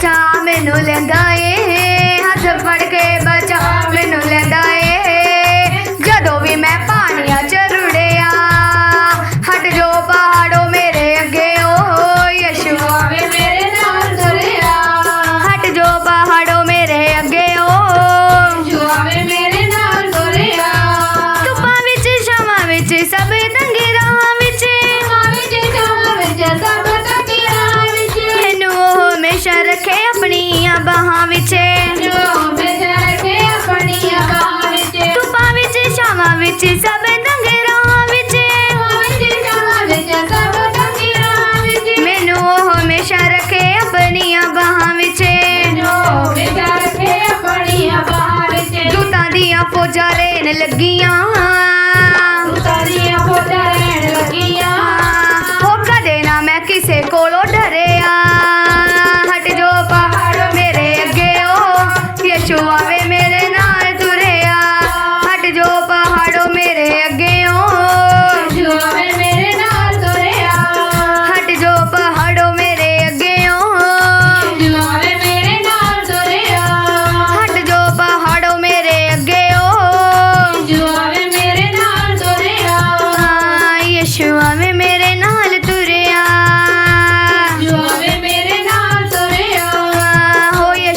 ਚਾ ਮੈਨੂੰ ਲੈਂਦਾ ਵਿੱਚ ਸਭ ਤੰਗਰਾਂ ਵਿੱਚ। ਹੋਂਦ ਸਭਾ ਵਿੱਚ ਸਭ ਤੰਗਰਾਂ ਵਿੱਚ ਮੈਨੂੰ ਉਹ ਹਮੇਸ਼ਾ ਰੱਖੇ ਆਪਣੀਆਂ ਬਾਹਾਂ ਵਿੱਚ। ਮੈਨੂੰ ਹਮੇਸ਼ਾ ਰੱਖੇ ਆਪਣੀਆਂ ਬਾਹਾਂ ਵਿੱਚ ਦੂਤਾਂ ਦੀਆਂ ਫੌਜਾਂ ਲੈਣ ਲੱਗੀਆਂ। ਦੂਤਾਂ ਦੀਆਂ ਫੌਜਾਂ ਲੈਣ ਲੱਗੀਆਂ ਉਹ ਕਦੇ ਨਾ ਮੈਂ ਕਿਸੇ ਕੋਲੋਂ ਡਰਿਆ। ਹਟ ਜੋ ਪਹਾੜ ਮੇਰੇ ਅੱਗੇ ਉਹ ਯਸ਼ੂ ਆਵੇ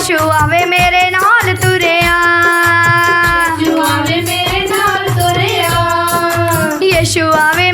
ਯਿਸੂ ਆਵੇ ਮੇਰੇ ਨਾਲ ਤੁਰਿਆ। ਯਿਸੂ ਆਵੇ ਮੇਰੇ ਨਾਲ ਤੁਰਿਆ। ਯਿਸੂ ਆਵੇ